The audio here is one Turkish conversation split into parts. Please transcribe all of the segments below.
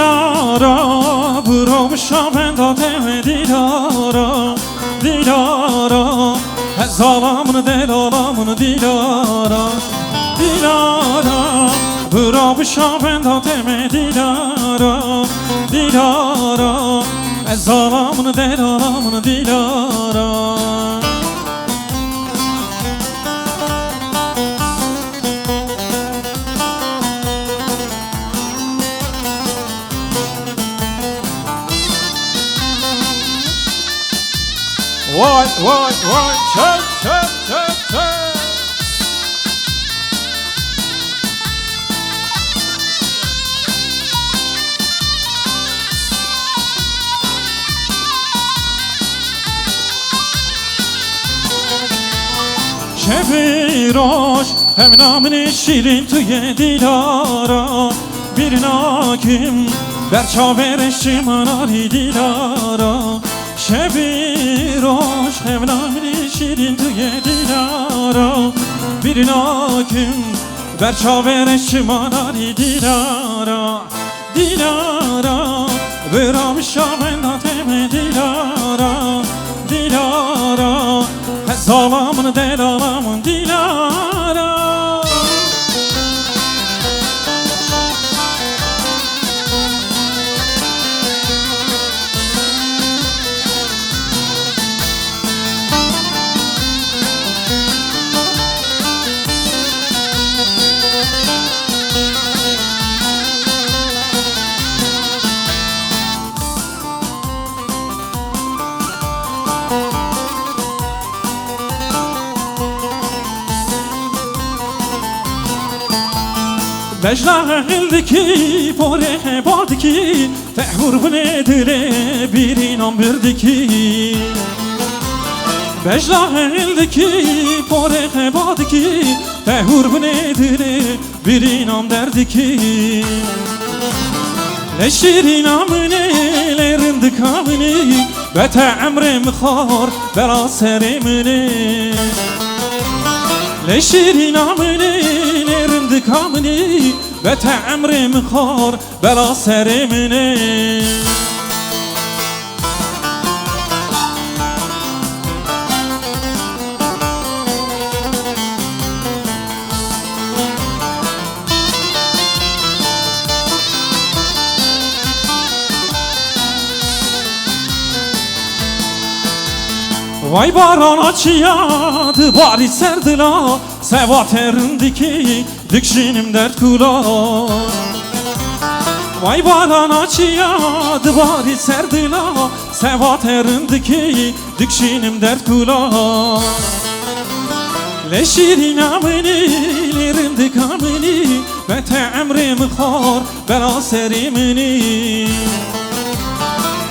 Dilara Vurmuşam ben de deme Dilara Dilara. Ez alamını del alamını Dilara Dilara. Vurmuşam ben de deme Dilara Dilara. Ez alamını del alamını Dilara Vay vay vay çök çök çök çök Şefiroş hem namını şirin tüye dilara. Bir nakim Berça vereşim anari dilara Şefiroş hem namını şirin tüye dilara Bir nakim Berça vereşim anari dilara Dilara Vıramışa ben da teme dilara Dilara Zalamın Mecla ki pore bardı ki Tehvur bu nedir bir inan birdi ki. Mecla ki pore bardı ki Tehvur bu nedir bir inan derdi ki. Ne şirin amnelerin dıkamını Ve te'emrim khar bela serimini. Ne şirin amnelerin dıkamını Ve te'emrim khar bela serimini Vay baran açıyadı bari serdila Sevat Düşünüm dert kula Vay baran açıya Divari serdila Sevat erindiki Düşünüm dert kula Leşirin amini Lirindik amini Ve te emrim khar Bela serimini.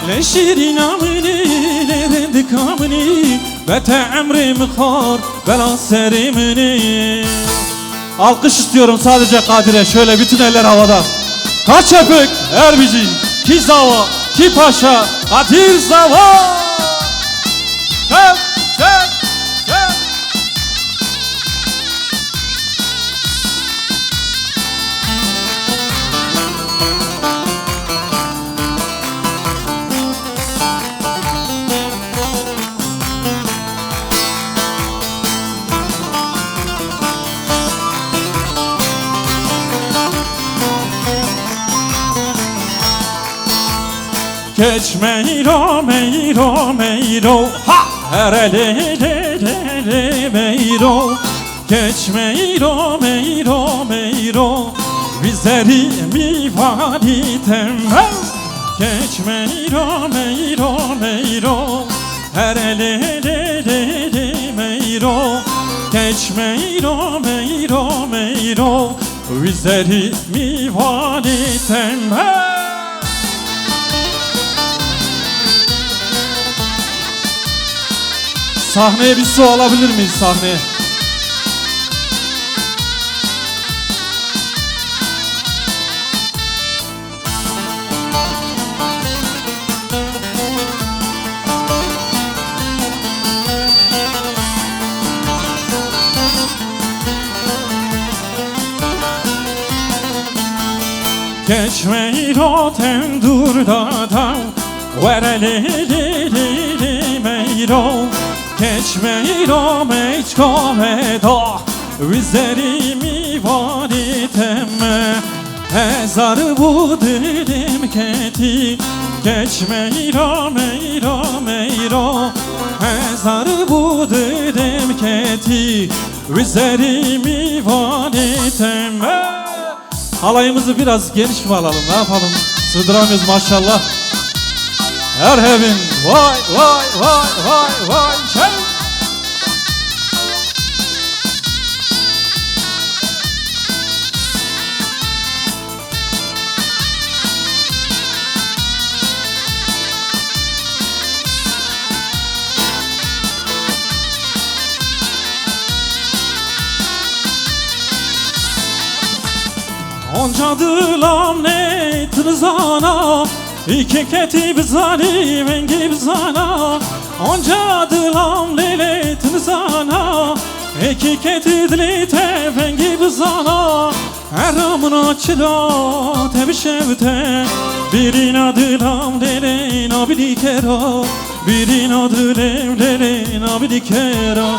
Leşirin amini Lirindik amini Ve te emrim khar Bela serimini. Alkış istiyorum sadece Kadir'e. Şöyle bütün eller havada. Kaç öpük? Erbici Ki Zava Ki Paşa Kadir Zava. Çek çek Geç meyro meyro ha! Her le le le le meyro Geç meyro meyro Bizleri mi vali tembel Geç meyro meyro Her le le le le meyro Geç meyro meyro Bizleri mi vali tembel Sahneye bir su alabilir miyiz sahneye? Geçmeyi o tem durda da Vereli li li meçko veda Vizerimi varitemme Ezar bu dilim keti Geçme iro meyro meyro Ezar bu dilim keti Vizerimi varitemme Halayımızı biraz geniş mi alalım? Ne yapalım? Sığdıramıyoruz maşallah Erhebin vay vay vay vay vay şey. Onca dılam ne trizana İki ketib zani vengi zana. Onca dılam lele trizana İki ketib lite vengi zana. Eramına çıda tebişevte Birina dılam lele nabilikera Birina dılev lele nabilikera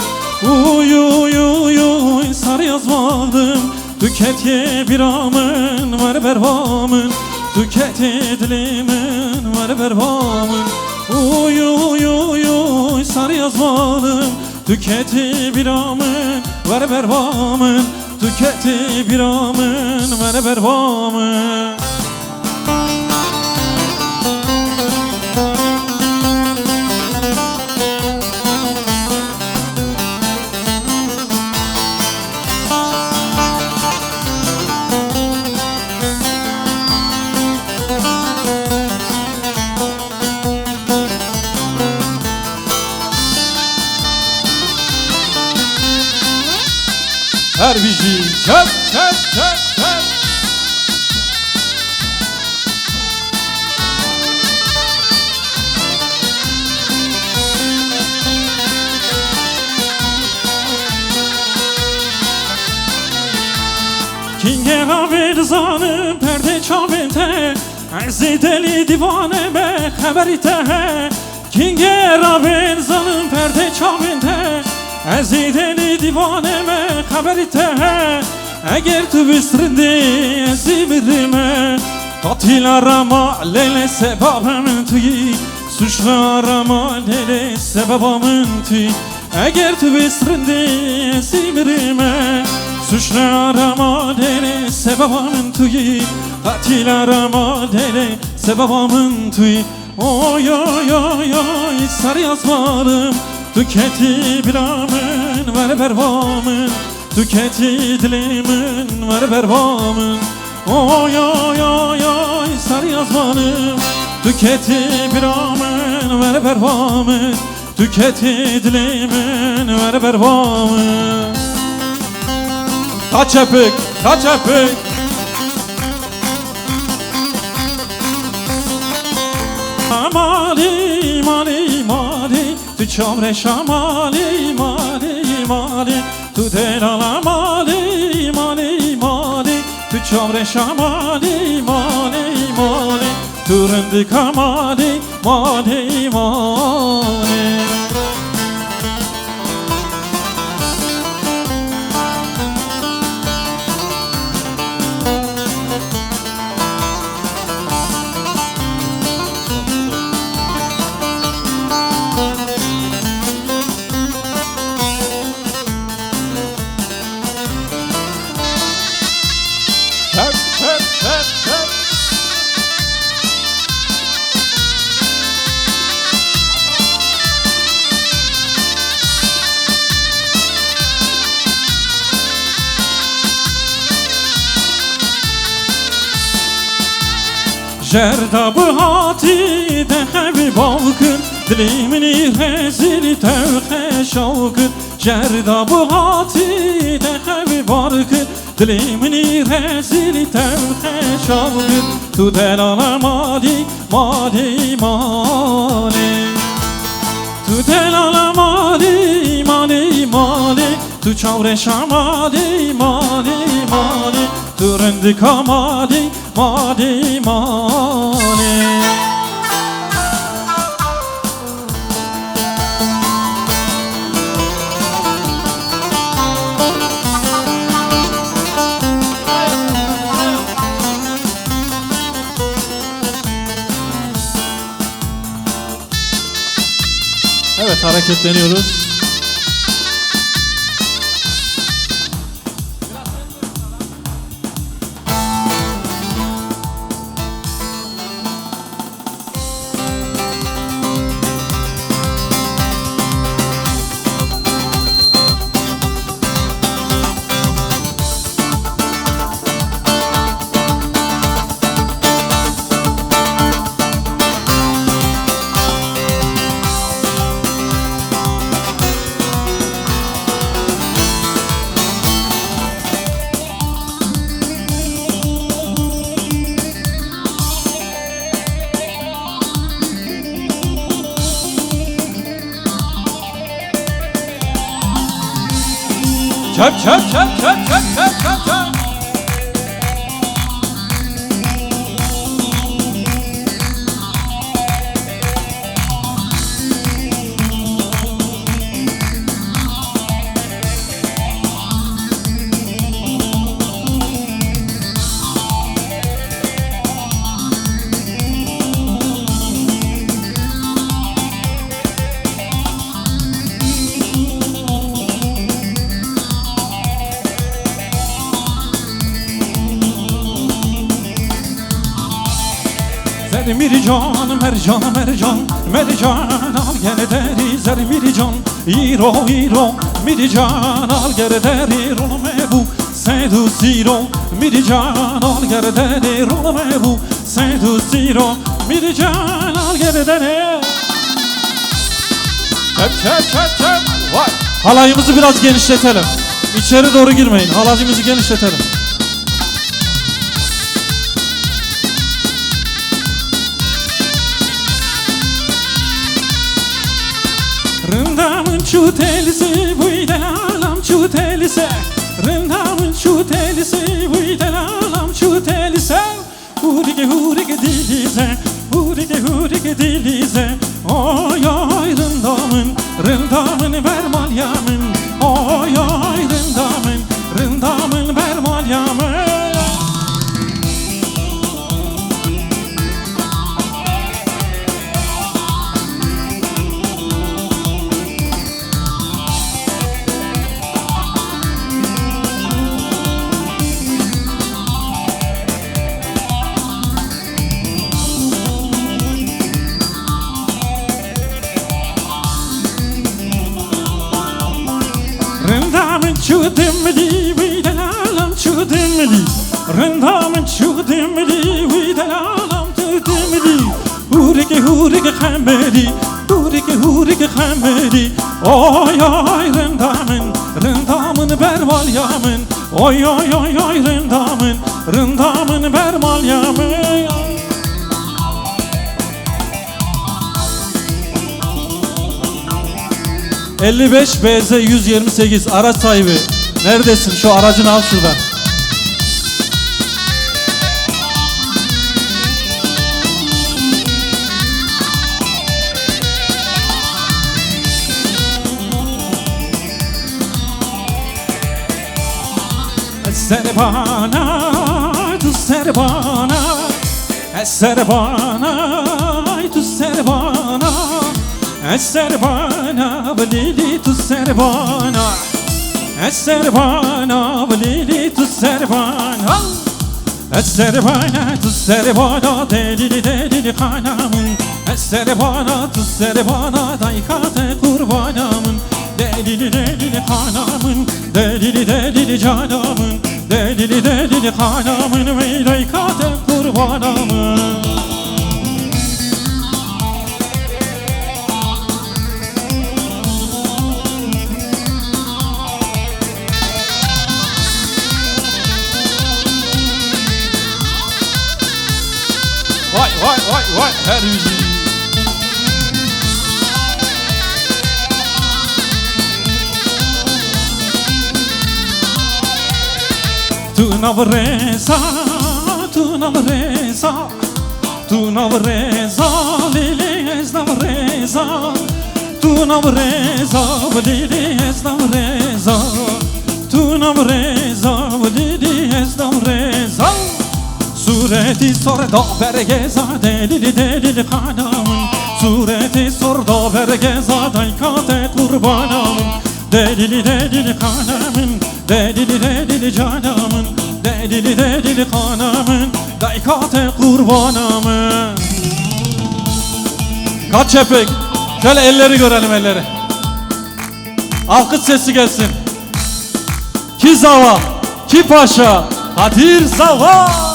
Uy uy uy uy sar yazmadım. Tüket ye bir amın var bervamın Tüket edilimin var bervamın. Uy uy uy uy sar yazmalım. Tüket bir amın var bervamın. Tüket bir amın var bervamın çöp çöp çöp çöp. Kinge haber zanı perde çavente Ezideli divane be haberite Kinge haber zanı perde çavente Ezideli divane me haberite Eğer tu bistrindi ezibirime Katil arama lele sebabımın tüyi Suçlu arama lele sebabımın tüyi Eğer tu bistrindi ezibirime Suçlu arama lele sebabımın tüyi Katil arama lele sebabımın tüyi Oy oy oy oy sar yazmalım Tüketi bilamın ver bervamın Tüketi dilimin ver bervamın Oy oy oy oy sar yazmalım. Tüketi bilamın ver bervamın Tüketi dilimin ver bervamın Kaç öpük, kaç öpük Mali, mali, mali. Tu ciomre mali, mali, Tu delala mali, mali, mali Tu ciomre mali, mali, mali Tu rândica mali, mali, mali Jerdabı hati de hevi balkın Dilimini rezil tevhe şavkın Jerdabı hati de hevi barkın Dilimini rezil tevhe şavkın Tu delala mali mali mali Tu delala mali mali mali Tu çavre şamali mali mali Tu rındika mali mani Evet hareketleniyoruz. Çöp çöp çöp çöp çöp çöp çöp Zermir can, mercan, mercan, mercan al gel deri. Zermir can, iro, iro, mirican al gel deri. Rolme bu, sedu siro, mirican al gel deri. Rolme bu, sedu siro, mirican al gel deri. Çöp çöp çöp çöp. Vay. Halayımızı biraz genişletelim. İçeri doğru girmeyin. Halayımızı genişletelim Rındamın çutelisi buyden alam çutelise Rındamın çutelisi buyden alam çutelise Hurige hurige dilize Hurige hurige dilize çudimli Viden alam çudimli Rındamın çudimli Viden alam çudimli Hurike hurike khameri Hurike hurike khameri Oy oy rındamın Rındamın bervalyamın Oy oy oy oy rındamın Rındamın bervalyamın 55 BZ 128 araç sahibi. Neredesin? Şu aracını al şuradan. Eser bana, tu ser bana Eser bana, Eser bana, Eser bana, vlili tu ser bana Eser bana, tu ser bana Delili delili kanamın. Eser bana, tu ser bana Daykate kurbanamın. Delili delili kanamın. Delili delili canamın. Delili delili Vay vay vay vay her yüzü. Tu navresa, tu navreza Tu navreza lili ez navreza Tu navreza lili ez navreza Tu navreza Sureti sorda bergeza delili delili kanamın Sureti sorda bergeza daykate kurbanamın Delili delili kanamın Delili delili canamın Delili delili kanamın Daykate kurbanamın Kaç epek Şöyle elleri görelim elleri. Alkış sesi gelsin. Ki zava Ki paşa Kadir zava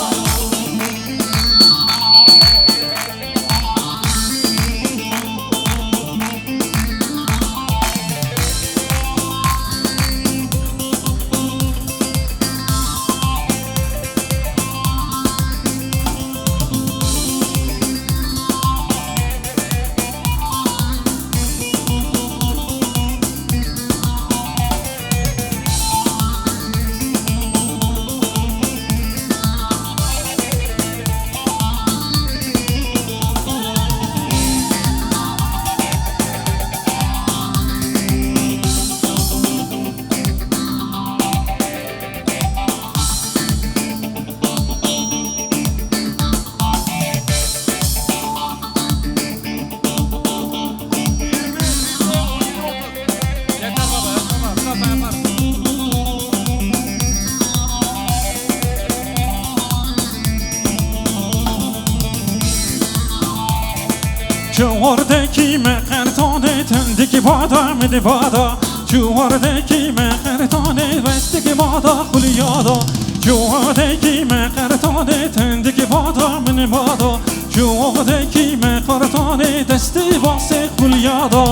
Çuvardaki mekartane tendeki bada midi bada Çuvardaki mekartane vestiki bada hulyada Çuvardaki mekartane tendeki bada mini bada Çuvardaki mekartane desti vase hulyada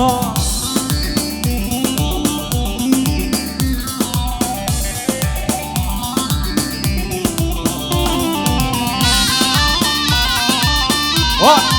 Vay vay vay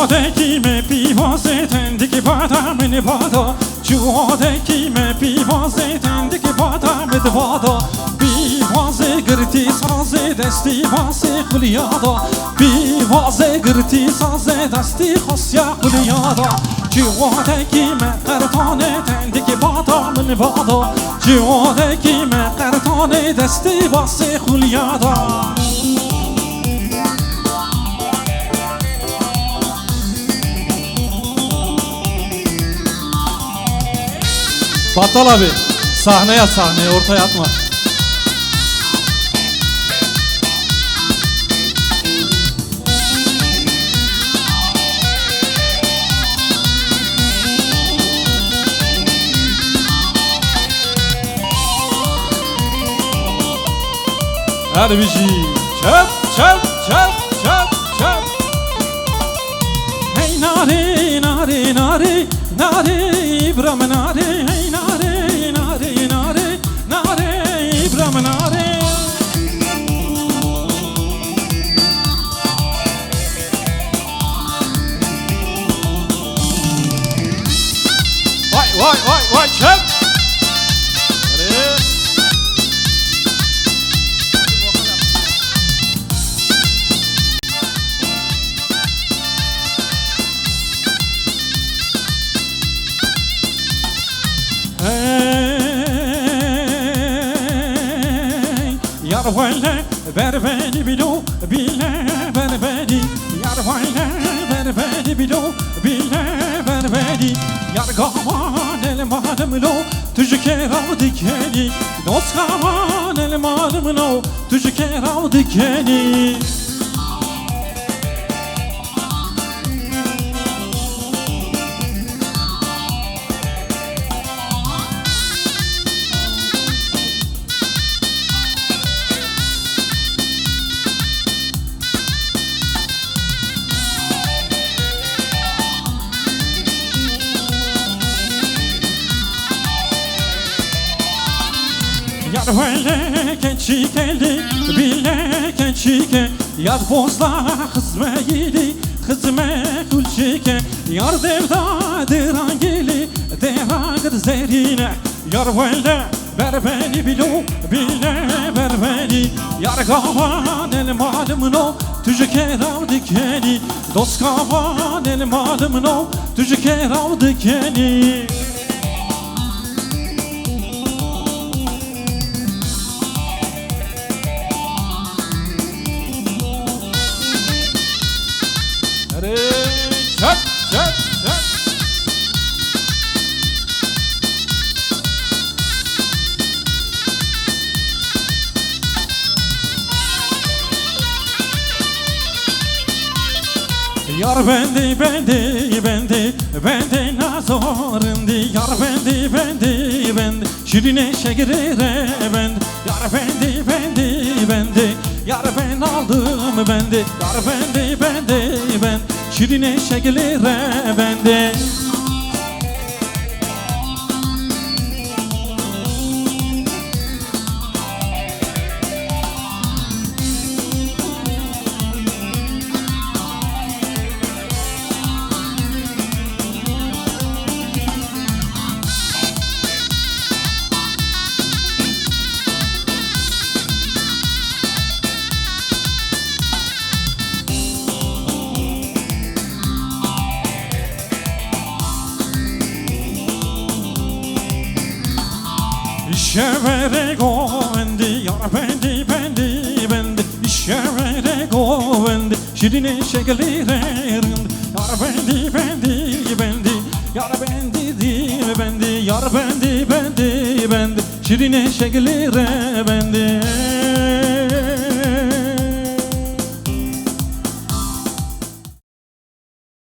Cihadeki me pivase tendiki bada mini bada Cihadeki me pivase tendiki bada mini bada Pivase gırti saze desti vase kulyada. Pivase gırti saze desti khasya kulyada. Cihadeki me kartane tendiki bada mini bada Cihadeki me kartane desti vase kulyada Battal abi sahneye at sahneye ortaya atma. Hadi bir şey. Çöp çöp çöp çöp çöp. Hey nare nare nare nare İbrahim nare hey bilo bile ver beni yar gaman elmadım lo tuju kerav dikeni dost gaman elmadım lo tuju kerav dikeni Yar vele keçike li bile keçike Yad bozla kızme gidi Kızme kulçike Yar devda deran geli Devagır zerine. Yar velde Ver beni bilo Bile ver beni Yar gavan el malımın o Tücü kerav dikeni Dost gavan el malımın o Tücü kerav dikeni Yar bendi bendi bendi bendi nazarındı Yar bendi bendi bendi şirine şekerere bendi Yar bendi bendi bendi Yar ben aldım bendi Yar bendi bendi bendi şirine şekerere bendi İşevere govendi Yar bendi bendi bendi. İşevere govendi Şirine şekerlere rindi Yar bendi bendi bendi Yar bendi di bendi. Yar bendi bendi bendi Şirine şekerlere bendi